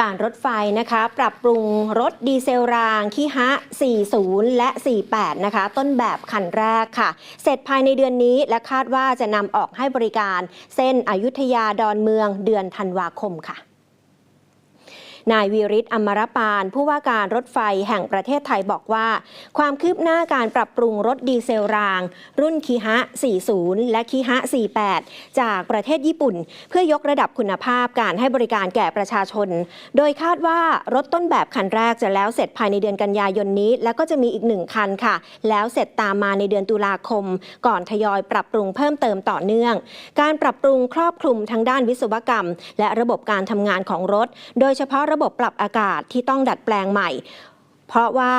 การรถไฟนะคะ ปรับปรุงรถดีเซลรางคีฮะ 40 และ 48 นะคะ ต้นแบบคันแรกค่ะ เสร็จภายในเดือนนี้และคาดว่าจะนำออกให้บริการ เส้นอยุธยาดอนเมืองเดือนธันวาคมค่ะ นายวีริศอมรปาน ผู้ว่าการรถไฟแห่งประเทศไทยบอกว่า ความคืบหน้าการปรับปรุงรถดีเซลราง รุ่นคีฮะ 40 และคีฮะ 48 จากประเทศญี่ปุ่น เพื่อยกระดับคุณภาพการให้บริการแก่ประชาชน โดยคาดว่ารถต้นแบบคันแรกจะแล้วเสร็จภายในเดือนกันยายนนี้ แล้วก็จะมีอีกหนึ่งคันค่ะ แล้วเสร็จตามมาในเดือนตุลาคม ก่อนทยอยปรับปรุงเพิ่มเติมต่อเนื่อง การปรับปรุงครอบคลุมทั้งด้านวิศวกรรม และระบบการทำงานของรถ โดยเฉพาะระบบปรับอากาศที่ต้องดัดแปลงใหม่ เพราะว่า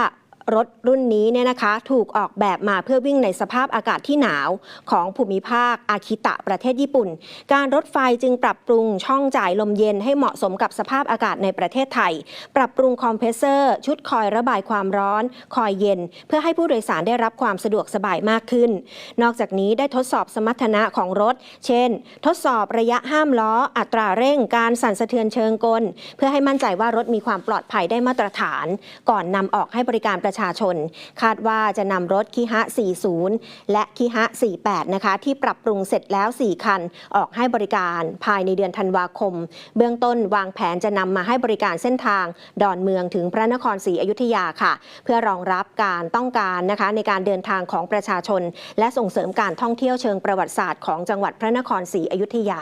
รถรุ่นนี้เนี่ยนะคะถูกออกแบบมาเพื่อวิ่งในสภาพอากาศที่หนาวของภูมิภาคอาคิตะประเทศญี่ปุ่น การรถไฟจึงปรับปรุงช่องจ่ายลมเย็นให้เหมาะสมกับสภาพอากาศในประเทศไทย ปรับปรุงคอมเพรสเซอร์ ชุดคอยระบายความร้อน คอยเย็น เพื่อให้ผู้โดยสารได้รับความสะดวกสบายมากขึ้น นอกจากนี้ได้ทดสอบสมรรถนะของรถ เช่น ทดสอบระยะห้ามล้อ อัตราเร่งการสั่นสะเทือนเชิงกล เพื่อให้มั่นใจว่ารถมีความปลอดภัยได้มาตรฐาน ก่อนนำออกให้บริการประชาชน คาดว่าจะนำรถคิฮะ 40 และคิฮะ 48 นะคะ ที่ปรับปรุงเสร็จแล้ว 4 คัน ออกให้บริการภายในเดือนธันวาคม เบื้องต้นวางแผนจะนำมาให้บริการเส้นทาง ดอนเมืองถึงพระนครศรีอยุธยาค่ะ เพื่อรองรับการต้องการนะคะในการเดินทางของประชาชน และส่งเสริมการท่องเที่ยวเชิงประวัติศาสตร์ของจังหวัดพระนครศรีอยุธยา